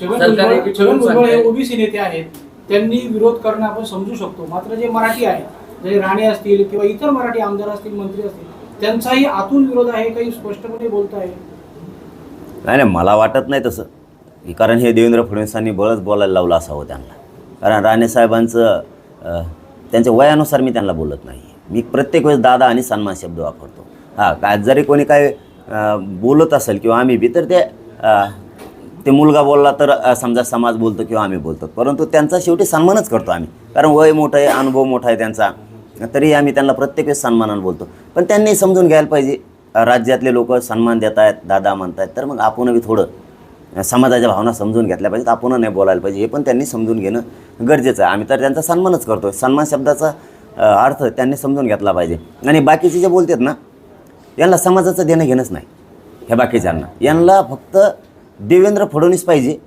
छगन सरकार भुजबळ एक छगन भुजबळ हे. ओबीसी नेते आहेत. त्यांनी विरोध करणं आपण समजू शकतो. मात्र जे मराठी आहेत जे राणे असतील किंवा इतर मराठी आमदार असतील मंत्री असतील त्यांचाही आतून विरोध आहे काही स्पष्टपणे बोलत आहे नाही नाही मला वाटत नाही तसं. की कारण हे देवेंद्र फडणवीसांनी बळच बोलायला लावलं असावं त्यांना. कारण राणेसाहेबांचं अं, त्यांच्या वयानुसार मी त्यांना बोलत नाही. मी प्रत्येक वेळेस दादा आणि सन्मान शब्द वापरतो. हां काय जरी कोणी काय अं, बोलत असेल किंवा आम्ही बी तर ते अं, ते मुलगा बोलला तर समजा समाज बोलतो किंवा आम्ही बोलतो. परंतु त्यांचा शेवटी सन्मानच करतो आम्ही. कारण वय मोठं आहे अनुभव मोठा आहे त्यांचा. तरी आम्ही त्यांना प्रत्येक वेळेस सन्मानानं बोलतो. पण त्यांनी समजून घ्यायला पाहिजे राज्यातले लोक सन्मान देत आहेत दादा म्हणतायत. तर मग आपणही थोडं समाजाच्या भावना समजून घेतल्या पाहिजेत. आपण नाही बोलायला पाहिजे. हे पण त्यांनी समजून घेणं गरजेचं आहे. आम्ही तर त्यांचा सन्मानच करतो सन्मान शब्दाचा अर्थ त्यांनी समजून घेतला पाहिजे. आणि बाकीचे जे बोलतात ना यांना समाजाचं देणं घेणंच नाही. ह्या बाकीच्यांना. यांना फक्त देवेंद्र फडणवीस पाहिजे.